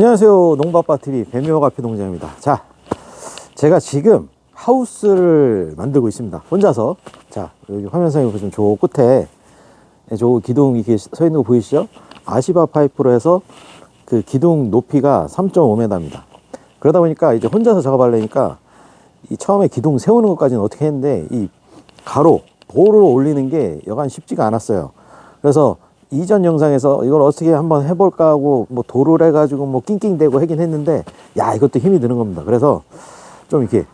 안녕하세요. 농바빠TV 배묘가피 농장입니다. 자 제가 지금 하우스를 만들고 있습니다. 혼자서. 자 여기 화면상에 보시면 저 끝에 저 기둥 이렇게 서 있는 거 보이시죠? 아시바 파이프로 해서 그 기둥 높이가 3.5m입니다. 그러다 보니까 이제 혼자서 작업하려니까 이 처음에 기둥 세우는 것까지는 어떻게 했는데 이 가로 볼을 올리는 게 여간 쉽지가 않았어요. 그래서 이전 영상에서 이걸 어떻게 한번 해볼까 하고 뭐 도를 해가지고 뭐 낑낑대고 하긴 했는데 야 이것도 힘이 드는 겁니다 그래서 좀 이렇게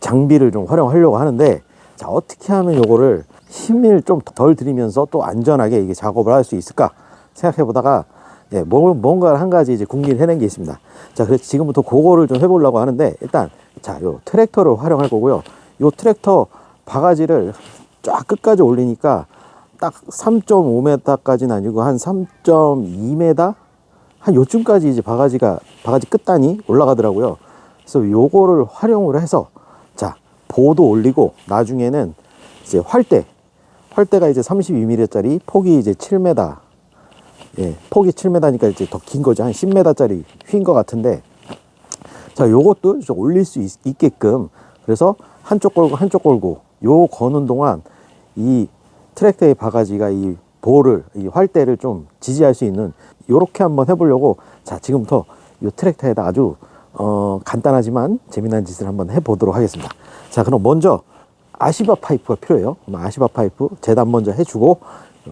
장비를 좀 활용하려고 하는데 자 어떻게 하면 요거를 힘을 좀 덜 들이면서 또 안전하게 이게 작업을 할 수 있을까 생각해 보다가 예, 뭐, 뭔가 한 가지 이제 궁리를 해낸 게 있습니다. 자, 그래서 지금부터 그거를 좀 해보려고 하는데, 일단, 자, 요 트랙터를 활용할 거고요. 요 트랙터 바가지를 쫙 끝까지 올리니까 딱 3.5m까지는 아니고 한 3.2m? 한 요쯤까지 이제 바가지가, 바가지 끝단이 올라가더라고요. 그래서 요거를 활용을 해서, 자, 보도 올리고, 나중에는 이제 활대, 활대가 이제 32mm짜리, 폭이 이제 7m, 예, 폭이 7m니까 이제 더 긴 거죠. 한 10m짜리 휜것 같은데, 자, 요것도 좀 올릴 수 있, 있게끔, 그래서 한쪽 걸고 한쪽 걸고, 요 거는 동안 이 트랙터의 바가지가 이 볼을, 이 활대를 좀 지지할 수 있는, 요렇게 한번 해보려고, 자, 지금부터 요 트랙터에다 아주, 어, 간단하지만 재미난 짓을 한번 해보도록 하겠습니다. 자, 그럼 먼저 아시바 파이프가 필요해요. 그럼 아시바 파이프 재단 먼저 해주고,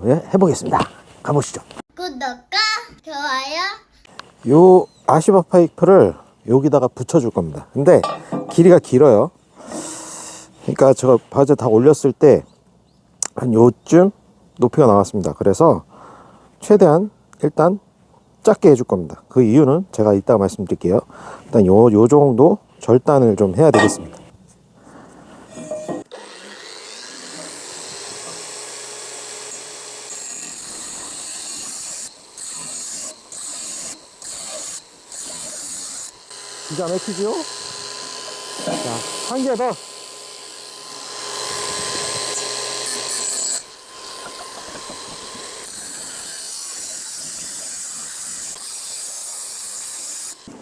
예, 해보겠습니다. 가보시죠. 구독과 좋아요 요 아시바 파이프를 여기다가 붙여줄 겁니다. 근데 길이가 길어요. 그러니까 제가 바지 다 올렸을 때 한 요쯤 높이가 나왔습니다. 그래서 최대한 일단 작게 해줄 겁니다. 그 이유는 제가 이따가 말씀드릴게요. 일단 요, 요 정도 절단을 좀 해야 되겠습니다. 기가 막히죠? 자, 한 개 더.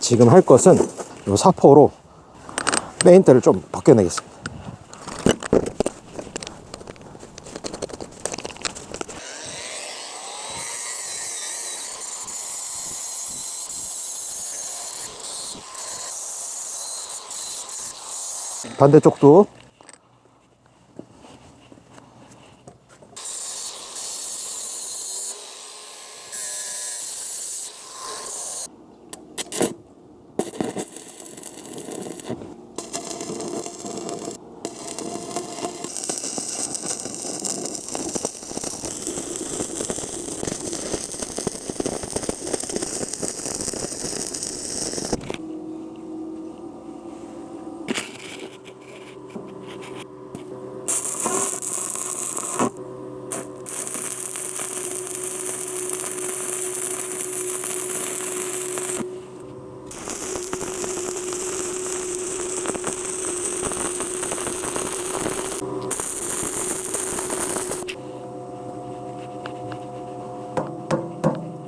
지금 할 것은 이 사포로 페인트를 좀 벗겨내겠습니다. 반대쪽도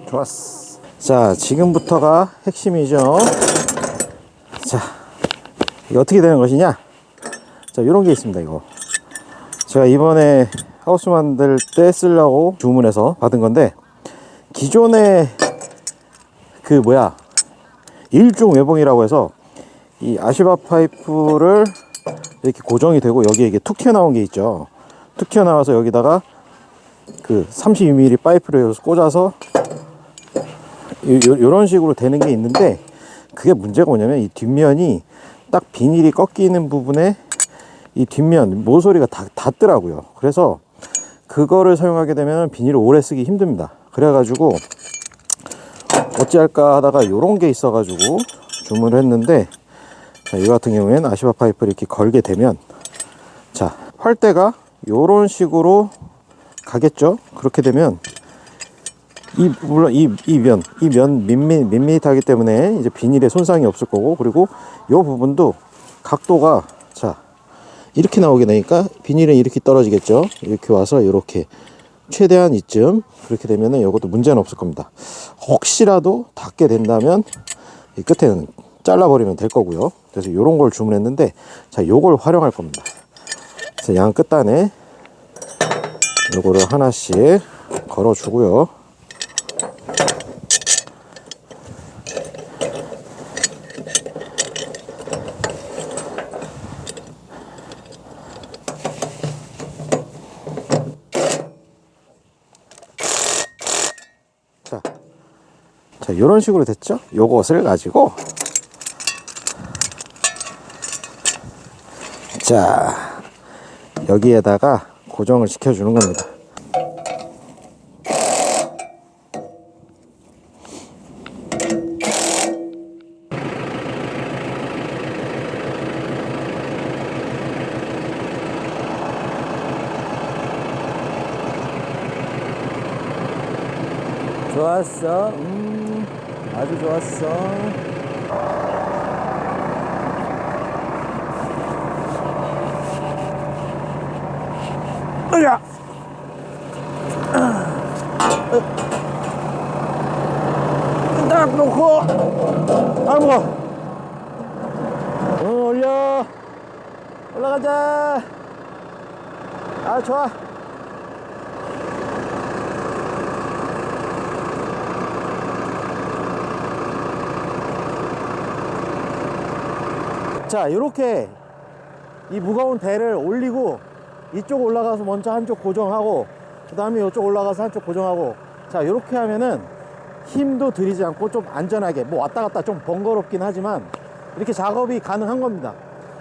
좋았어. 자, 지금부터가 핵심이죠. 자, 이게 어떻게 되는 것이냐? 자, 이런 게 있습니다, 이거. 제가 이번에 하우스 만들 때 쓰려고 주문해서 받은 건데, 기존에 그 뭐야, 일중 외봉이라고 해서 이 아시바 파이프를 이렇게 고정이 되고 여기에 이게 툭 튀어나온 게 있죠. 툭 튀어나와서 여기다가 그 32mm 파이프를 꽂아서 이런 식으로 되는 게 있는데 그게 문제가 뭐냐면 이 뒷면이 딱 비닐이 꺾이는 부분에 이 뒷면 모서리가 다, 닿더라고요. 그래서 그거를 사용하게 되면 비닐을 오래 쓰기 힘듭니다. 그래가지고 어찌할까 하다가 요런 게 있어 가지고 주문을 했는데 자, 이 같은 경우에는 아시바 파이프를 이렇게 걸게 되면 자 활대가 요런 식으로 가겠죠? 그렇게 되면 이 물론 이이면 이 면 밋밋 밋밋하기 때문에 이제 비닐에 손상이 없을 거고 그리고 요 부분도 각도가 자 이렇게 나오게 되니까 비닐은 이렇게 떨어지겠죠 이렇게 와서 이렇게 최대한 이쯤 그렇게 되면은 이것도 문제는 없을 겁니다. 혹시라도 닿게 된다면 이 끝에는 잘라버리면 될 거고요. 그래서 이런 걸 주문했는데 자 요걸 활용할 겁니다. 그래서 양 끝단에 요거를 하나씩 걸어 주고요. 자 이런 식으로 됐죠? 요것을 가지고 자 여기에다가 고정을 시켜주는 겁니다. 좋았어. 음, 아주 좋았어. 으야! 딱 놓고, 아, 무거 응, 올려. 올라가자. 아, 좋아. 자 이렇게 이 무거운 대를 올리고 이쪽 올라가서 먼저 한쪽 고정하고 그 다음에 이쪽 올라가서 한쪽 고정하고 자 이렇게 하면은 힘도 들이지 않고 좀 안전하게 뭐 왔다 갔다 좀 번거롭긴 하지만 이렇게 작업이 가능한 겁니다.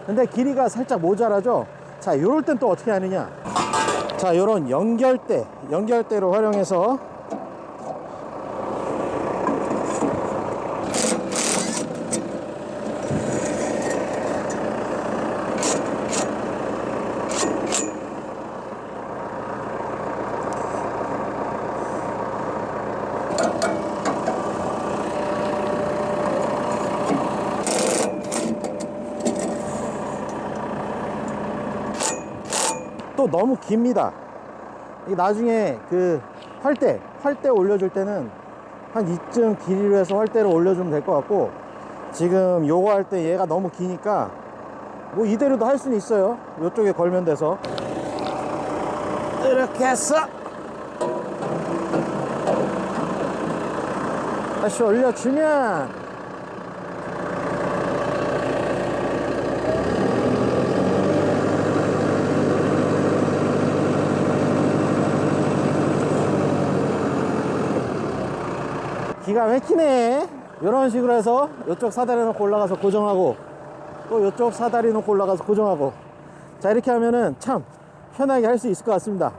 근데 길이가 살짝 모자라죠? 자 이럴 땐 또 어떻게 하느냐? 자 이런 연결대 연결대를 활용해서 또 너무 깁니다. 나중에 그 활대, 활대 올려줄 때는 한 이쯤 길이로 해서 활대를 올려주면 될 것 같고 지금 요거 할 때 얘가 너무 기니까 뭐 이대로도 할 수는 있어요. 요쪽에 걸면 돼서 이렇게 해서 다시 올려주면 기가 막히네. 이런 식으로 해서 이쪽 사다리 놓고 올라가서 고정하고 또 이쪽 사다리 놓고 올라가서 고정하고. 자 이렇게 하면은 참 편하게 할 수 있을 것 같습니다.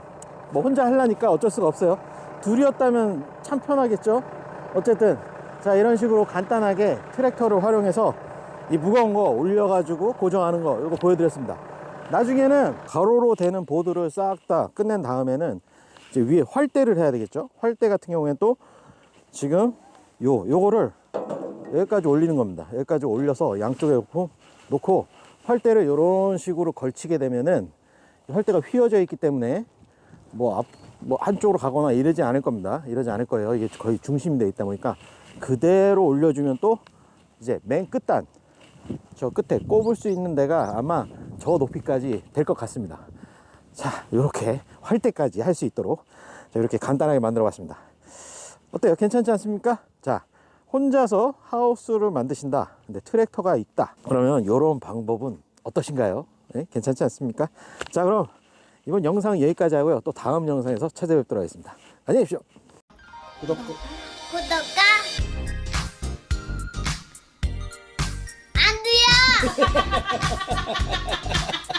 뭐? 혼자 하려니까 어쩔 수가 없어요. 둘이었다면 참 편하겠죠? 어쨌든 자 이런 식으로 간단하게 트랙터를 활용해서 이 무거운 거 올려가지고 고정하는 거 이거 보여드렸습니다. 나중에는 가로로 되는 보드를 싹 다 끝낸 다음에는 이제 위에 활대를 해야 되겠죠? 활대 같은 경우에는 또 지금 요 요거를 여기까지 올리는 겁니다. 여기까지 올려서 양쪽에 놓고, 놓고 활대를 이런 식으로 걸치게 되면은 이 활대가 휘어져 있기 때문에 뭐 앞 뭐 한쪽으로 가거나 이러지 않을 겁니다. 이러지 않을 거예요. 이게 거의 중심이 되어 있다 보니까 그대로 올려주면 또 이제 맨 끝단 저 끝에 꼽을 수 있는 데가 아마 저 높이까지 될 것 같습니다. 자, 이렇게 활대까지 할 수 있도록 자, 이렇게 간단하게 만들어 봤습니다. 어때요? 괜찮지 않습니까? 자, 혼자서 하우스를 만드신다. 근데 트랙터가 있다. 그러면 이런 방법은 어떠신가요? 네? 괜찮지 않습니까? 자, 그럼 이번 영상 여기까지 하고요. 또 다음 영상에서 찾아뵙도록 하겠습니다. 안녕히 계십시오. 구독, 구독과 안 돼요.